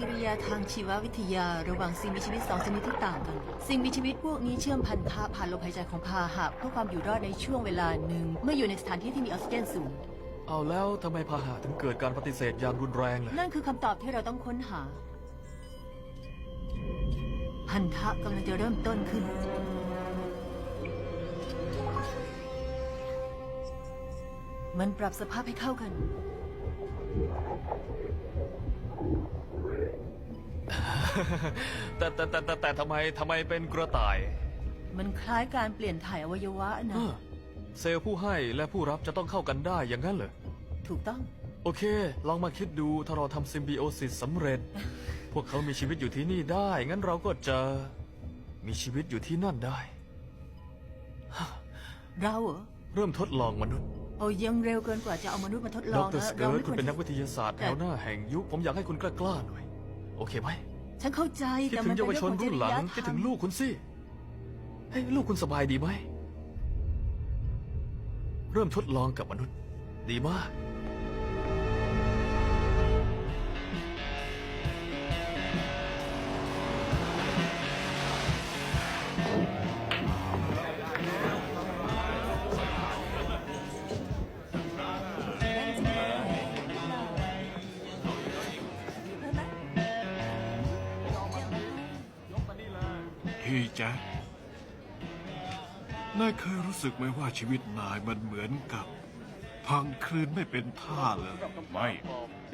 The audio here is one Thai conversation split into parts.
กิริยาทางชีววิทยาระหว่างสิ่งมีชีวิตสองชนิดที่ต่างกัน สิ่งมีชีวิตพวกนี้เชื่อมพันธะผ่านลมหายใจของพาหะเพื่อความอยู่รอดในช่วงเวลาหนึ่ง เมื่ออยู่ในสถานที่ที่มีออกซิเจนสูง เอาแล้วทำไมพาหะถึงเกิดการปฏิเสธอย่างรุนแรงล่ะนั่นคือคำตอบที่เราต้องค้นหา พันธะกำลังจะเริ่มต้นขึ้น มันปรับสภาพให้เข้ากัน แต่แต่แต่แต่แต่ทำไมทำไมเป็นกระต่ายมันคล้ายการเปลี่ยนถ่ายอวัยวะเอนะอเซลล์ผู้ให้และผู้รับจะต้องเข้ากันได้อย่างนั้นเหรอ ถูกต้อง โอเค ลองมาคิดดูถ้าเราทำซิมบิโอซิสสำเร็จ พวกเขามีชีวิตอยู่ที่นี่ได้ งั้นเราก็จะมีชีวิตอยู่ที่นั่นได้ เราเหรอเริ่มทดลองมนุษย์เอายังเร็วเกินกว่าจะเอามนุษย์มาทดลดองรนะสเกิเราร์ตไม่คุณเป็นนักที่วิทยาศาสตร์แถวหน้าแห่งยุค ผมอยากให้คุณกล้าๆหน่อยโอเคไหมฉันเข้าใจคิดแต่ถึมังนเยาวชนเป็รุ่นหลังเอคิดขอถึงจริยธรรมลูกคุณสิให้ลูกคุณสบายดีไหม เริ่มทดลองกับมนุษย์ ดีมาก เฮ้ยแจ็คนายเคยรู้สึกไหมว่าชีวิตนายมันเหมือนกับ พังคลืนไม่เป็นท่าเลย ไม่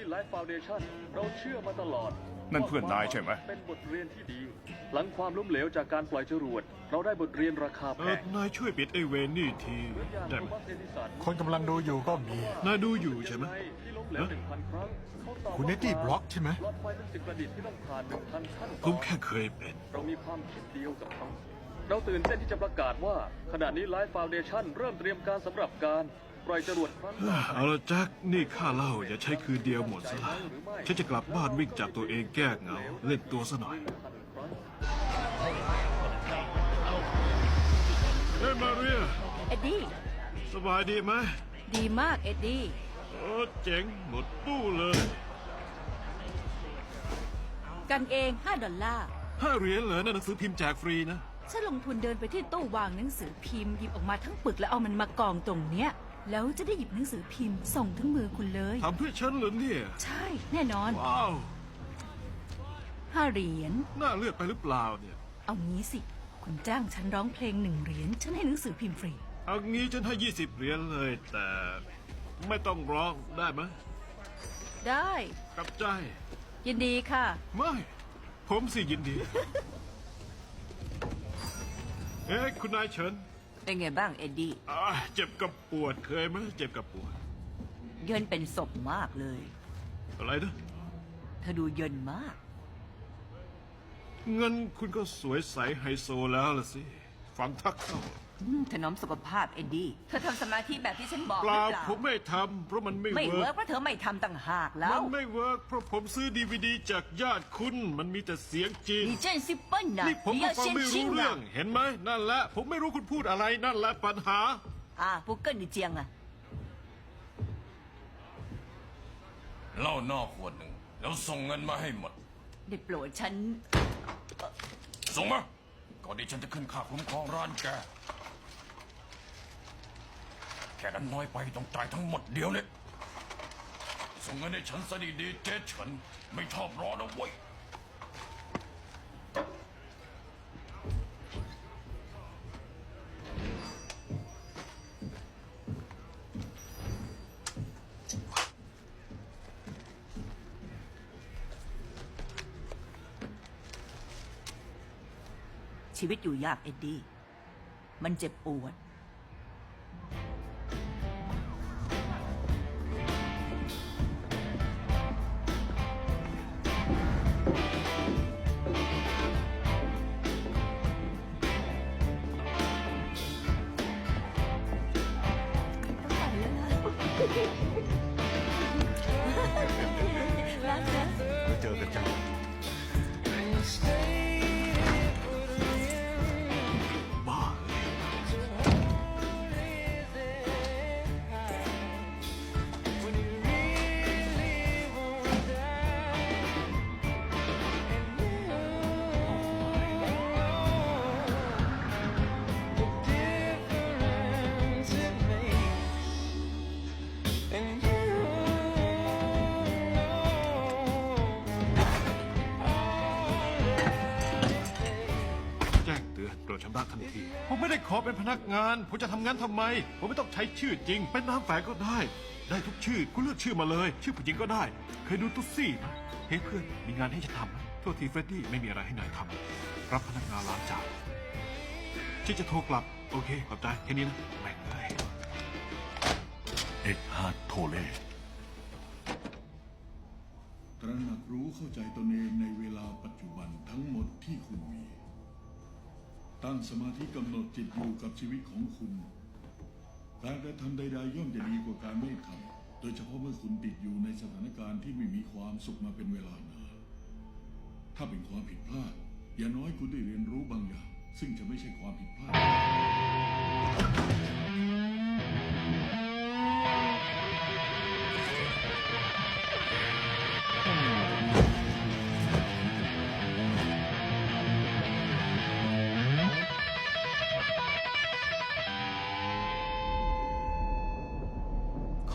ที่ไลฟ์ฟาวเดชั่นเราเชื่อมาตลอดนั่นเพื่อนนายใช่ไหม เป็นบทเรียนที่ดี หลังความล้มเหลวจากการปล่อยจรวด เราได้บทเรียนราคาเอแพองนายช่วยปิดไอ้เวนนี่ทีได้ไหมคนกำลังดูอยู่ก็มี นายดูอยู่ใช่ไหม ที่ล้มเหลวหนึ่งพันครั้งเขาตอบคุณเนตตี้บล็อกใช่ไหม หลอดไฟเป็นสิ่งประดิษฐ์ที่ต้องผ่านหนึ่งพันขั้นตผอนมแค่เคยเป็น เรามีความคิดเดียวกับเขาเราตื่นเต้นที่จะประกาศว่า ขณะนี้ไลฟ์ฟาวเดชั่นเริ่มเตรียมการสำหรับการ ปล่อยจรวดครั้งต่อไปเอาละแจ็คนี่ค่าเหล้าอย่าใช้คืนเดียวหมดซะละฉันจะกลับบ้านวิ่งจับตัวเองแก้เหงาเล่นตัวซะหน่อย เฮ้ยมาเรียเอ็ดดี้สบายดีไหมดีมากเอ็ดดี้โอ้เจ๋งหมดตู้เลยกันเอง 5 ดอลลาร์ห้าเหรียญเหรอนั่นหนังสือพิมพ์แจกฟรีนะ ฉันลงทุนเดินไปที่ตู้วางหนังสือพิมพ์หยิบออกมาทั้งปึกแล้วเอามันมากองตรงเนี้ย แล้วจะได้หยิบหนังสือพิมพ์ส่งถึงมือคุณเลย ทำเพื่อฉันเหรอเนี่ย ใช่แน่นอนว้าว5เหรียญ น่าเลือดไปหรือเปล่าเนี่ย เอางี้สิ คุณจ้างฉันร้องเพลงหนึ่งเหรียญ ฉันให้หนังสือพิมพ์ฟรี เอางี้ฉันให้ยี่สิบเหรียญเลย แต่ไม่ต้องร้องได้ไหมได้ กับใจ ยินดีค่ะ ไม่ ผมสิยินดี เอ๊ะคุณนายเฉิน เป็นไงบ้างเอ็ดดี้อ่าเจ็บกับปวดเคยไหมเจ็บกับปวด เยินเป็นศพมากเลย อะไรนะเธอดูเยินมากเงินคุณก็สวยใสไฮโซแล้วล่ะสิ ฟังทักเข้า ถนอมสุขภาพเอ็ดดี้ เธอทำสมาธิแบบที่ฉันบอกเปหรือล่าเปล่า ผมไม่ทำเพราะมันไม่ไม่เวิร์กเพราะเธอไม่ทำต่างหากแล้วมันไม่เวิร์กเพราะผมซื้อดีวดีจากญาติคุณ มันมีแต่เสียงจีนเจนซิปเปิลนะนี่ผมก็ฟังไม่รู้เรื่อง เห็นไหมนั่นแหละผมไม่รู้คุณพูดอะไรนั่นแหละปัญหา อะพุกเกิลดีเจียงอะเล่านอกขวดหนึ่ง แล้วส่งเงินมาให้หมด ได้โปรดฉัน ส่งมา ก่อนที่ฉันจะขึ้นข่าคุ้มครองร้านแก แค่นั้นน้อยไปต้องจ่ายทั้งหมดเดียวเนี่ยส่งเงินให้ฉันซะดีๆเจ๊เฉินไม่ชอบรอนะเว้ยชีวิตอยู่ยากเอ็ดดี้ มันเจ็บปวด เจอกันจั ไม่ได้ขอเป็นพนักงาน ผมจะทำงานทำไม ผมไม่ต้องใช้ชื่อจริง เป็นน้ำแฝงก็ได้ ได้ทุกชื่อ คุณเลือกชื่อมาเลย ชื่อผู้หญิงก็ได้ เคยดูตุ๊ซี่ไหมเฮ้ยเพื่อน มีงานให้ฉันทำไหมโทษทีเฟรดดี้ไม่มีอะไรให้นายทำรับพนักงานล้างจานฉันจะโทรกลับ โอเค ขอบใจแค่นี้นะแม่งเลยเอ็กฮาร์ดโทเล่ตระหนักรู้เข้าใจตนเองในเวลาปัจจุบันทั้งหมดที่คุณมี ตั้งสมาธิกำหนดจิตอยู่กับชีวิตของคุณ การกระทำใดๆย่อมจะดีกว่าการไม่ทำโดยเฉพาะเมื่อคุณติดอยู่ในสถานการณ์ที่ไม่มีความสุขมาเป็นเวลานาน ถ้าเป็นความผิดพลาด อย่างน้อยคุณได้เรียนรู้บางอย่าง ซึ่งจะไม่ใช่ความผิดพลาด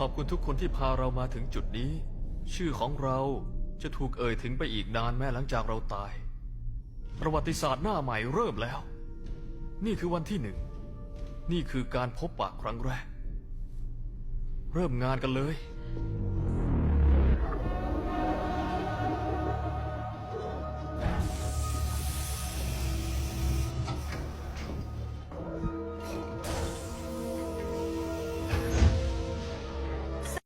ขอบคุณทุกคนที่พาเรามาถึงจุดนี้ ชื่อของเราจะถูกเอ่ยถึงไปอีกนานแม้หลังจากเราตาย ประวัติศาสตร์หน้าใหม่เริ่มแล้ว นี่คือวันที่หนึ่ง นี่คือการพบปะครั้งแรก เริ่มงานกันเลย